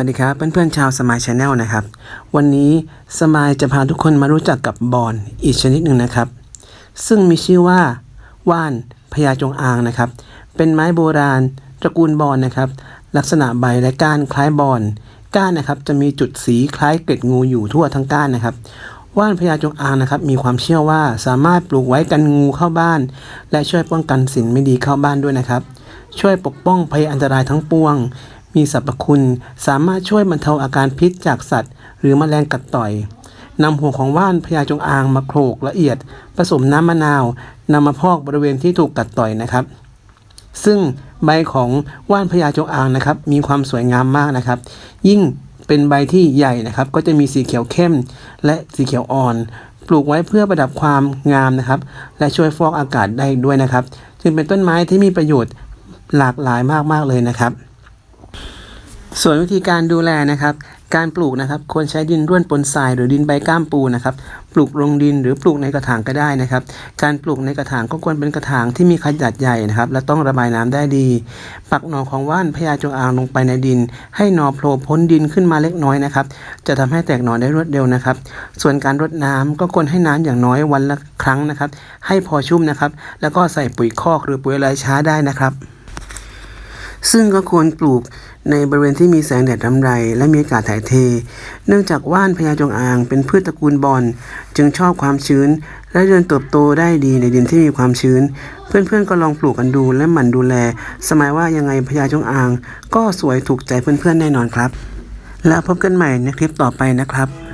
วัสดีครับเพื่อนๆชาวสมายชาแนลนะครับ วันนี้สมายจะพาทุกคนมารู้จักกับบอนอีกชนิดหนึ่งนะครับ ซึ่งมีชื่อว่าว่านพญาจงอางนะครับ เป็นไม้โบราณตระกูลบอนนะครับ ลักษณะใบและก้านคล้ายบอนก้านนะครับจะมีจุดสีคล้ายเกล็ดงูอยู่ทั่วทั้งก้านนะครับว่านพญาจงอางนะครับ มีความเชื่อว่าสามารถปลูกไว้กันงูเข้าบ้าน และช่วยป้องกันสิ่งไม่ดีเข้าบ้านด้วยนะครับ ช่วยปกป้องภัยอันตรายทั้งปวง มีสรรพคุณ สามารถช่วยบรรเทาอาการพิษจากสัตว์ หรือแมลงกัดต่อยนำหัวของว่านพญาจงอางมาโขลกละเอียด ผสมน้ำมะนาวนำมาพอกบริเวณที่ถูกกัดต่อยนะครับ ซึ่งใบของว่านพญาจงอางนะครับ มีความสวยงามมากนะครับ ยิ่งเป็นใบที่ใหญ่นะครับ ก็จะมีสีเขียวเข้ม และสีเขียวอ่อน ปลูกไว้เพื่อประดับความงามนะครับ และช่วยฟอกอากาศได้ด้วยนะครับ จึงเป็นต้นไม้ที่มีประโยชน์หลากหลายมากๆเลยนะครับ ส่วนวิธีการดูแลนะครับ การปลูกนะครับควรใช้ดินร่วนปนทรายหรือดินใบก้ามปูนะครับ ปลูกลงดินหรือปลูกในกระถางก็ได้นะครับ การปลูกในกระถางก็ควรเป็นกระถางที่มีขนาดใหญ่นะครับ และต้องระบายน้ำได้ดี ปักหน่อของว่านพญาจงอางลงไปในดิน ให้หน่อโผล่พ้นดินขึ้นมาเล็กน้อยนะครับ จะทำให้แตกหน่อได้รวดเร็วนะครับ ส่วนการรดน้ำก็ควรให้น้ำอย่างน้อยวันละครั้งนะครับ ให้พอชุ่มนะครับ แล้วก็ใส่ปุ๋ยคอกหรือปุ๋ยอะไรช้าได้นะครับ ซึ่งก็ควรปลูกในบริเวณที่มีแสงแดดรำไร และมีอากาศถ่ายเท เนื่องจากว่านพญาจงอางเป็นพืชตระกูลบอนจึงชอบความชื้น และเจริญเติบโตได้ดีในดินที่มีความชื้น เพื่อนๆก็ลองปลูกกันดูและหมั่นดูแล สมัยว่ายังไงพญาจงอาง ก็สวยถูกใจเพื่อนๆแน่นอนครับ แล้วพบกันใหม่ในคลิปต่อไปนะครับ